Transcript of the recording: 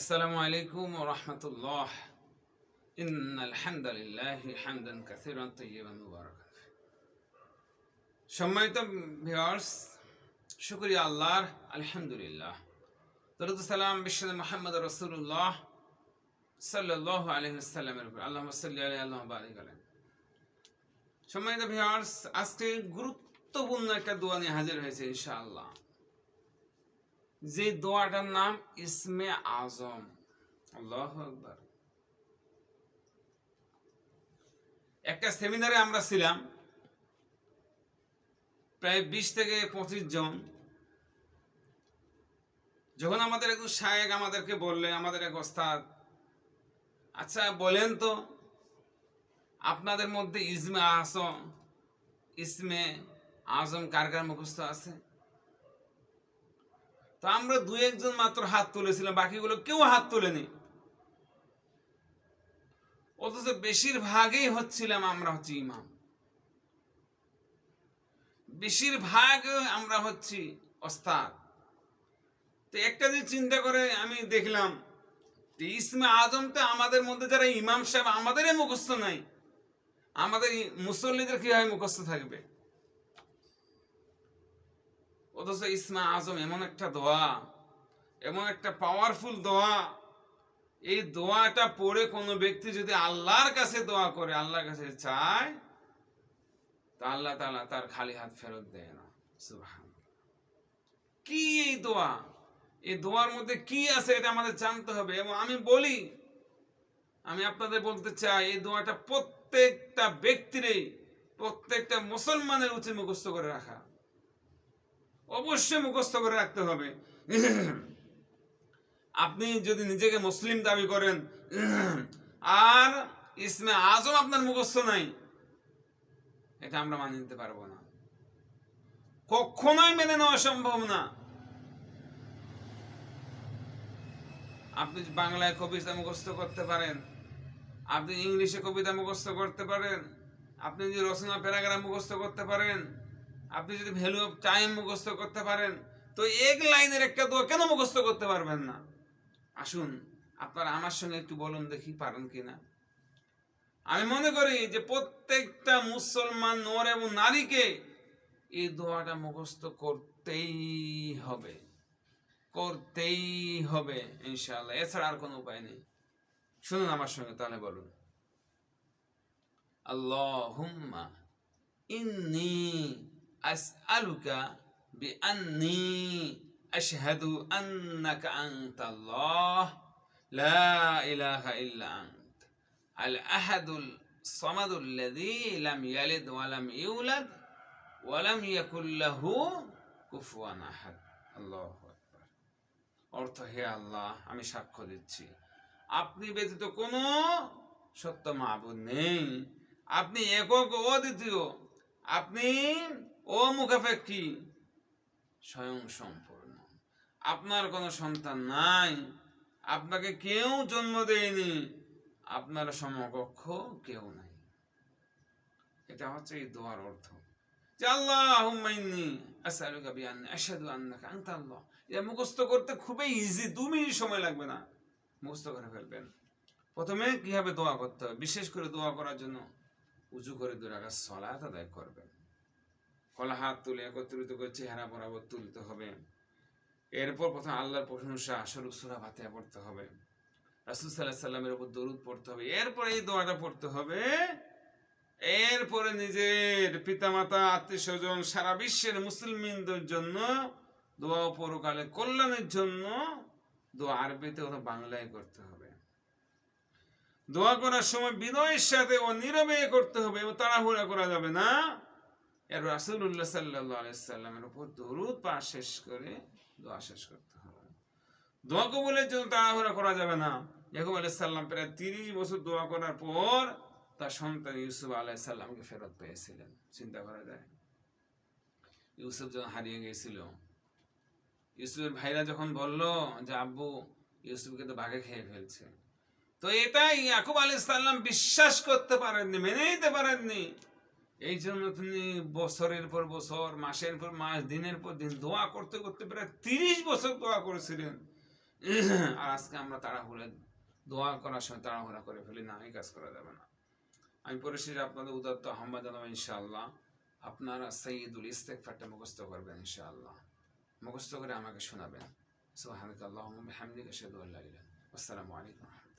السلام عليكم ورحمة الله إن الحمد لله حمدا كثيرا طيبا مباركا সম্মানিত ভিউয়ার্স শুকরিয়া আল্লাহর আলহামদুলিল্লাহ দরুদ সালাম বিশ্ব মোহাম্মদ রসুল্লাহ সাল্লাল্লাহু আলাইহি ওয়াসাল্লামের উপর আল্লাহুম্মা সাল্লি আলাইহি আল্লাহুম্মা বারিক আলাইহি সম্মানিত ভিউয়ার্স আজকে গুরুত্বপূর্ণ একটা দোয়া নিয়ে হাজির হয়েছে ইনশাআল্লাহ যে দোয়াটার নাম ইসমে আজম। আল্লাহ একটা সেমিনারে আমরা ছিলাম, প্রায় বিশ থেকে পঁচিশ জন। যখন আমাদের একজন শায়েক আমাদেরকে বললেন আমাদের এক ওস্তাদ আচ্ছা বলেন তো, আপনাদের মধ্যে ইসমে আসম ইসমে আজম কার কার মুখস্থ আছে? তো আমরা দু একজন মাত্র হাত তুলেছিলাম, বাকিগুলো কেউ হাত তোলেনি। অথচ বেশিরভাগই হচ্ছিলাম আমরা হচ্ছি ইমাম। বেশিরভাগ আমরা হচ্ছি ওস্তাদ। তো একটা যে চিন্তা করে আমি দেখলাম ইসমে আজম তো আমাদের মধ্যে যারা ইমাম সাহেব, আমাদেরই মুখস্থ নাই। আমাদের মুসল্লিদের কীভাবে মুখস্থ থাকবে? অথচ ইসমা আজম এমন একটা দোয়া, এমন একটা পাওয়ারফুল দোয়া। এই দোয়াটা পড়ে কোনো ব্যক্তি যদি আল্লাহর কাছে দোয়া করে, আল্লাহর কাছে চায়, তা আল্লাহ তাআলা তার খালি হাত ফেরত দেয় না। সুবহান কি এই দোয়া? এই দোয়ার মধ্যে কি আছে এটা আমাদের জানতে হবে। এবং আমি বলি, আমি আপনাদের বলতে চাই, এই দোয়াটা প্রত্যেকটা ব্যক্তিরই, প্রত্যেকটা মুসলমানের উচিত মুখস্থ করে রাখা। অবশ্যই মুখস্থ করে রাখতে হবে। আপনি যদি নিজেকে মুসলিম দাবি করেন, আর ইসমে আজম আপনার মুখস্থ নাই, এটা আমরা মানিয়ে নিতে পারব না। কখনোই মেনে নেওয়া সম্ভব না। আপনি বাংলায় কবিতা মুখস্থ করতে পারেন, আপনি ইংলিশে কবিতা মুখস্থ করতে পারেন, আপনি যদি রচনা প্যারাগ্রাফ মুখস্থ করতে পারেন আপনি যদি ভ্যালু অফ টাইম মুখস্থ করতে পারেন, তো এক লাইনের একটা দোয়া কেন মুখস্থ করতে পারবেন না? আসুন, আপনারা আমার সঙ্গে একটু বলুন দেখি পারেন কিনা। আমি মনে করি যে প্রত্যেকটা মুসলমান নর এবং নারীকে এই দোয়াটা মুখস্থ করতেই হবে। করতেই হবে, ইনশাআল্লাহ। এছাড়া আর কোনো উপায় নেই। শুনুন আমার সঙ্গে, তাহলে বলুন। আল্লাহুম্মা ইন্নি অর্থ হে আল্লাহ, আমি সাক্ষ্য দিচ্ছি। আপনি ব্যতীত কোনো সত্য মাহবুদ নেই। আপনি একক অদ্বিতীয় আপনি অমুখাপেক্ষী স্বয়ং সম্পূর্ণ। আপনার কোনো সন্তান নাই, আপনাকে কেউ জন্ম দেয়নি, আপনার সমকক্ষ কেউ নাই। এটা হচ্ছে এই দোয়ার অর্থ। যে আল্লাহুম্মা আসআলুকা বিআন্নি আশহাদু আন্নাকা আনতা আল্লাহ। এটা মুখস্থ করতে খুবই ইজি দু মিনিট সময় লাগবে না। মুখস্থ করে ফেলবেন। প্রথমে কীভাবে দোয়া করতে হবে বিশেষ করে দোয়া করার জন্য উঁচু করে দু রাখা সলাত আদায় করবেন। কলা হাত তুলে একত্রিত করে চেহারা বরাবর তুলতে হবে। এরপর প্রথম আল্লাহর প্রশংসা স্বরূপ সুরা ভাতিয়া পড়তে হবে। রাসুল সাল্লাহ সাল্লামের উপর দরুদ পড়তে হবে। এরপরে এই দোয়াটা পড়তে হবে। এরপরে নিজের পিতামাতা আত্মীয় স্বজন সারা বিশ্বের মুসলমানদের জন্য দোয়া ও পরকালে কল্যাণের জন্য দোয়া আরবিতে অথবা বাংলায় করতে হবে। দোয়া করার সময় বিনয়ের সাথে ও নীরবে করতে হবে এবং তাড়াহুড়া করা যাবে না। এর আলাইহি সাল্লামের উপর দরুদ পাঠ শেষ করে দোয়া শেষ করতে হবে। দোয়া কবুলের জন্য তাড়াহুড়া করা যাবে না। ইয়াকুব আলাইহিস সালাম প্রায় 30 বছর দোয়া করার পর তার সন্তান ইউসুফ আলাইহিস সালামকে ফেরত পেয়েছিলেন। চিন্তা করা যায়। ইউসুফ যখন হারিয়ে গিয়েছিল, ইউসুফের ভাইরা যখন বলল যে, আব্বু, ইউসুফকে তো বাঘে খেয়ে ফেলছে। তো এটাই ইয়াকুব আলাইহিস সালাম বিশ্বাস করতে পারেননি, মেনে নিতে পারেননি। এই জন্য তিনি বছরের পর বছর, মাসের পর মাস, দিনের পর দিন দোয়া করতে করতে প্রায় তিরিশ বছর দোয়া করেছিলেন। আর আজকে আমরা তাড়াহুড়ে, দোয়া করার সময় তাড়াহুড়া করে ফেলি, না, এই কাজ করা যাবে না। আমি পরিশেষে আপনাদের উদাত্ত আহ্বান জানাব, ইনশাআল্লাহ। আপনারা সঈদুল ইস্তেকফারটা মুখস্থ করবেন, ইনশাআল্লাহ। মুখস্থ করে আমাকে শোনাবেন। সুবহানাকাল্লাহুম্মা আল্লাহ আল্লা ইলাহা ইল্লা আনতা